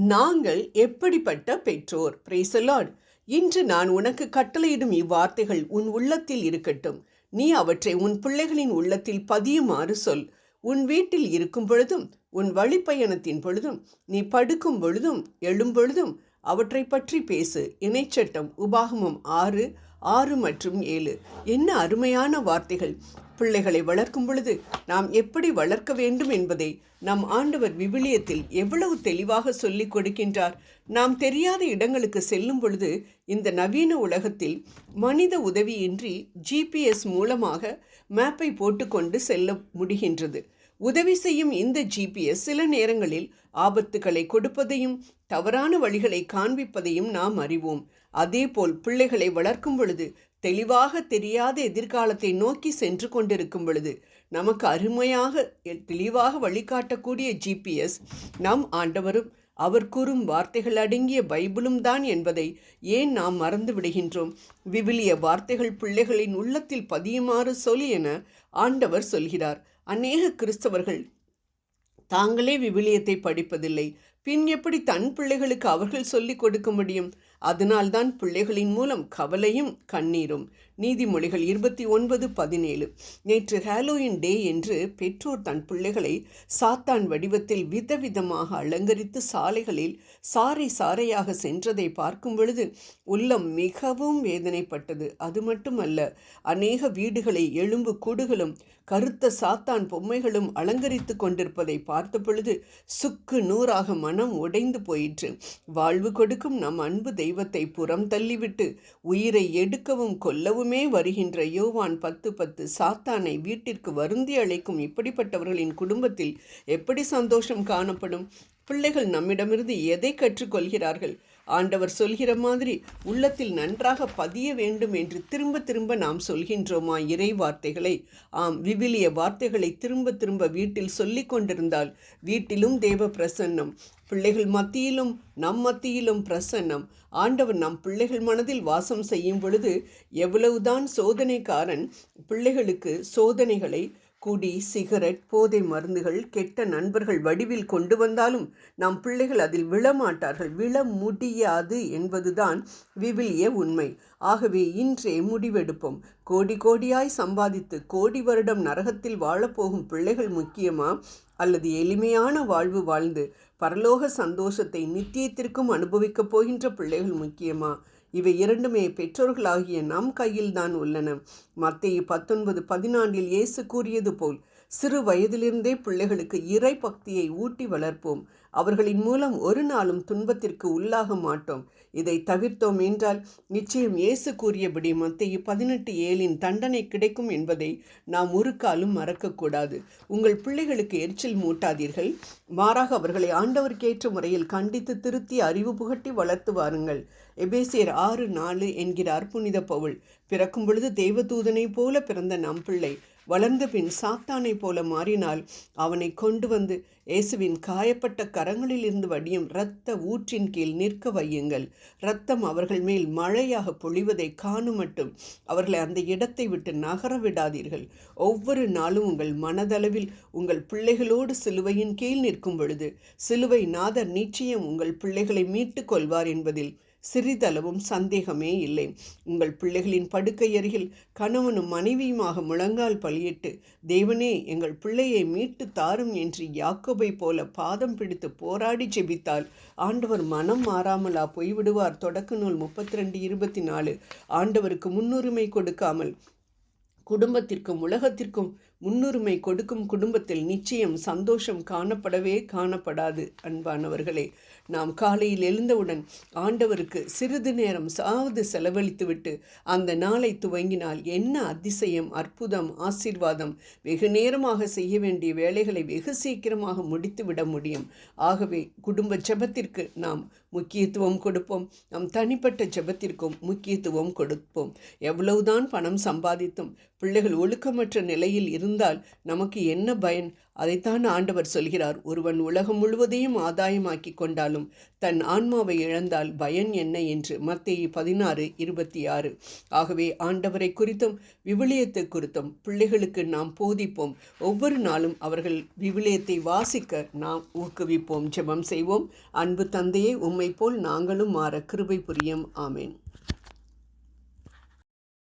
நாங்கள் எப்படிப்பட்ட பெற்றோர்? பிரேசலாட் இன்று நான் உனக்கு கட்டளையிடும் இவ்வார்த்தைகள் உன் உள்ளத்தில் இருக்கட்டும். நீ அவற்றை உன் பிள்ளைகளின் உள்ளத்தில் பதியுமாறு சொல். உன் வீட்டில் இருக்கும் பொழுதும் உன் வழிப்பயணத்தின் பொழுதும் நீ படுக்கும் பொழுதும் எழும் பொழுதும் அவற்றை பற்றி பேசு. இணைச்சட்டம் உபாகமம் ஆறு ஆறு மற்றும் ஏழு. என்ன அருமையான வார்த்தைகள். பிள்ளைகளை வளர்க்கும் பொழுது நாம் எப்படி வளர்க்க வேண்டும் என்பதை நம் ஆண்டவர் விவிலியத்தில் எவ்வளவு தெளிவாக சொல்லிக் கொடுக்கின்றார். நாம் தெரியாத இடங்களுக்கு செல்லும் பொழுது இந்த நவீன உலகத்தில் மனித உதவியின்றி ஜிபிஎஸ் மூலமாக மேப்பை போட்டுக்கொண்டு செல்ல முடிகின்றது. உதவி செய்யும் இந்த ஜிபிஎஸ் சில நேரங்களில் ஆபத்துகளை கொடுப்பதையும் தவறான வழிகளை காண்பிப்பதையும் நாம் அறிவோம். அதேபோல் பிள்ளைகளை வளர்க்கும் பொழுது தெளிவாக தெரியாத எதிர்காலத்தை நோக்கி சென்று கொண்டிருக்கும் பொழுது நமக்கு அருமையாக தெளிவாக வழிகாட்டக்கூடிய ஜிபிஎஸ் நம் ஆண்டவரும் அவர் கூறும் வார்த்தைகள் அடங்கிய பைபிளும் தான் என்பதை ஏன் நாம் மறந்து விடுகின்றோம்? விவிலிய வார்த்தைகள் பிள்ளைகளின் உள்ளத்தில் பதியுமாறு சொல் என ஆண்டவர் சொல்கிறார். அநேக கிறிஸ்தவர்கள் தாங்களே விவிலியத்தை படிப்பதில்லை. பின் எப்படி தன் பிள்ளைகளுக்கு அவர்கள் சொல்லிக் கொடுக்க முடியும்? அதனால்தான் பிள்ளைகளின் மூலம் கவலையும் கண்ணீரும். நீதிமொழிகள் இருபத்தி ஒன்பது பதினேழு. நேற்று ஹாலோயின் டே என்று பெற்றோர் தன் பிள்ளைகளை சாத்தான் வடிவத்தில் விதவிதமாக அலங்கரித்து சாலைகளில் சாறை சாறையாக சென்றதை பார்க்கும் பொழுது உள்ளம் மிகவும் வேதனைப்பட்டது. அது மட்டுமல்ல அநேக வீடுகளை எலும்பு கூடுகளும் கருத்த சாத்தான் பொம்மைகளும் அலங்கரித்து கொண்டிருப்பதை பார்த்த பொழுது சுக்கு நூறாக மனம் உடைந்து போயிற்று. வாழ்வு கொடுக்கும் நம் அன்பு தெய்வத்தை புறம் தள்ளிவிட்டு உயிரை எடுக்கவும் கொல்லவுமே வருகின்ற யோவான் பத்து பத்து சாத்தானை வீட்டிற்கு வருந்தி அழைக்கும் இப்படிப்பட்டவர்களின் குடும்பத்தில் எப்படி சந்தோஷம் காணப்படும்? பிள்ளைகள் நம்மிடமிருந்து எதை கற்றுக்கொள்கிறார்கள்? ஆண்டவர் சொல்கிற மாதிரி உள்ளத்தில் நன்றாக பதிய வேண்டும் என்று திரும்ப திரும்ப நாம் சொல்கின்றோமா? இறை வார்த்தைகளை. ஆம் விவிலிய வார்த்தைகளை திரும்ப திரும்ப வீட்டில் சொல்லி கொண்டிருந்தால் வீட்டிலும் தேவ பிரசன்னம் பிள்ளைகள் மத்தியிலும் நம் மத்தியிலும் பிரசன்னம். ஆண்டவர் நம் பிள்ளைகள் மனதில் வாசம் செய்யும் பொழுது எவ்வளவுதான் சோதனைக்காரன் பிள்ளைகளுக்கு சோதனைகளை குடி சிகரெட் போதை மருந்துகள் கெட்ட நண்பர்கள் வடிவில் கொண்டு வந்தாலும் நம் பிள்ளைகள் அதில் விழமாட்டார்கள். விழ முடியாது என்பதுதான் விவிலிய உண்மை. ஆகவே இன்றே முடிவெடுப்போம். கோடி கோடியாய் சம்பாதித்து கோடி வருடம் நரகத்தில் வாழப்போகும் பிள்ளைகள் முக்கியமா? அல்லது எளிமையான வாழ்வு வாழ்ந்து பரலோக சந்தோஷத்தை நித்தியத்திற்கும் அனுபவிக்கப் போகின்ற பிள்ளைகள் முக்கியமா? இவை இரண்டுமே பெற்றோர்களாகிய நம் கையில்தான் உள்ளன. மத்திய பத்தொன்பது பதினான்கில் இயேசு கூறியது போல் சிறு வயதிலிருந்தே பிள்ளைகளுக்கு இறை பக்தியை ஊட்டி வளர்ப்போம். அவர்களின் மூலம் ஒரு நாளும் துன்பத்திற்கு உள்ளாக மாட்டோம். இதை தவிர்த்தோம் என்றால் நிச்சயம் இயேசு கூறியபடி மத்திய பதினெட்டு ஏழின் தண்டனை கிடைக்கும் என்பதை நாம் ஒரு காலும் மறக்கக்கூடாது. உங்கள் பிள்ளைகளுக்கு எரிச்சல் மூட்டாதீர்கள். மாறாக அவர்களை ஆண்டவருக்கேற்ற முறையில் கண்டித்து திருத்தி அறிவு புகட்டி வளர்த்து வாருங்கள். எபேசியர் ஆறு நாலு என்கிறார் புனித பவுல். பிறக்கும் பொழுது தேவதூதனைப் போல பிறந்த நம் பிள்ளை. வளர்ந்த பின் சாத்தானை போல மாறினால் அவனை கொண்டு வந்து இயேசுவின் காயப்பட்ட கர இருந்து வடியும் இரத்த ஊற்றின் கீழ் நிற்க வையுங்கள். இரத்தம் அவர்கள் மேல் மழையாக பொழிவதை காணும் மட்டும் அவர்களை அந்த இடத்தை விட்டு நகர விடாதீர்கள். ஒவ்வொரு நாளும் உங்கள் மனதளவில் உங்கள் பிள்ளைகளோடு சிலுவையின் கீழ் நிற்கும் பொழுது சிலுவை நாதர் நிச்சயம் உங்கள் பிள்ளைகளை மீட்டுக் கொள்வார் என்பதில் சிறிதளவும் சந்தேகமே இல்லை. உங்கள் பிள்ளைகளின் படுக்கை அருகில் கணவனும் மனைவியுமாக முழங்கால் பலியிட்டு தேவனே எங்கள் பிள்ளையை மீட்டு தாரும் என்று யாக்கோபை போல பாதம் பிடித்து போராடி ஜெபித்தால் ஆண்டவர் மனம் மாறாமலா போய்விடுவார். தொடக்க நூல் முப்பத்தி ரெண்டு இருபத்தி நாலு. ஆண்டவருக்கு முன்னுரிமை கொடுக்காமல் குடும்பத்திற்கும் உலகத்திற்கும் முன்னுரிமை கொடுக்கும் குடும்பத்தில் நிச்சயம் சந்தோஷம் காணப்படவே காணப்படாது அன்பானவர்களே. நாம் காலையில் எழுந்தவுடன் ஆண்டவருக்கு சிறிது நேரம் சாவது செலவழித்துவிட்டு அந்த நாளை துவங்கினால் என்ன அதிசயம் அற்புதம் ஆசீர்வாதம். வெகு நேரமாக செய்ய வேண்டிய வேலைகளை வெகு சீக்கிரமாக முடித்துவிட முடியும். ஆகவே குடும்ப ஜெபத்திற்கு நாம் முக்கியத்துவம் கொடுப்போம். நம் தனிப்பட்ட ஜெபத்திற்கும் முக்கியத்துவம் கொடுப்போம். எவ்வளவுதான் பணம் சம்பாதித்தும் பிள்ளைகள் ஒழுக்கமற்ற நிலையில் இருந்தால் நமக்கு என்ன பயன்? அதைத்தான் ஆண்டவர் சொல்கிறார். ஒருவன் உலகம் முழுவதையும் ஆதாயமாக்கி கொண்டாலும் தன் ஆன்மாவை இழந்தால் பயன் என்ன என்று மத்தேயு பதினாறு இருபத்தி ஆறு ஆகவே ஆண்டவரை குறித்தும் விவிலியத்தை குறித்தும் பிள்ளைகளுக்கு நாம் போதிப்போம். ஒவ்வொரு நாளும் அவர்கள் விவிலியத்தை வாசிக்க நாம் ஊக்குவிப்போம். ஜெபம் செய்வோம். அன்பு தந்தையை உம்மை போல் நாங்களும் மாற கிருபை புரியும். ஆமேன்.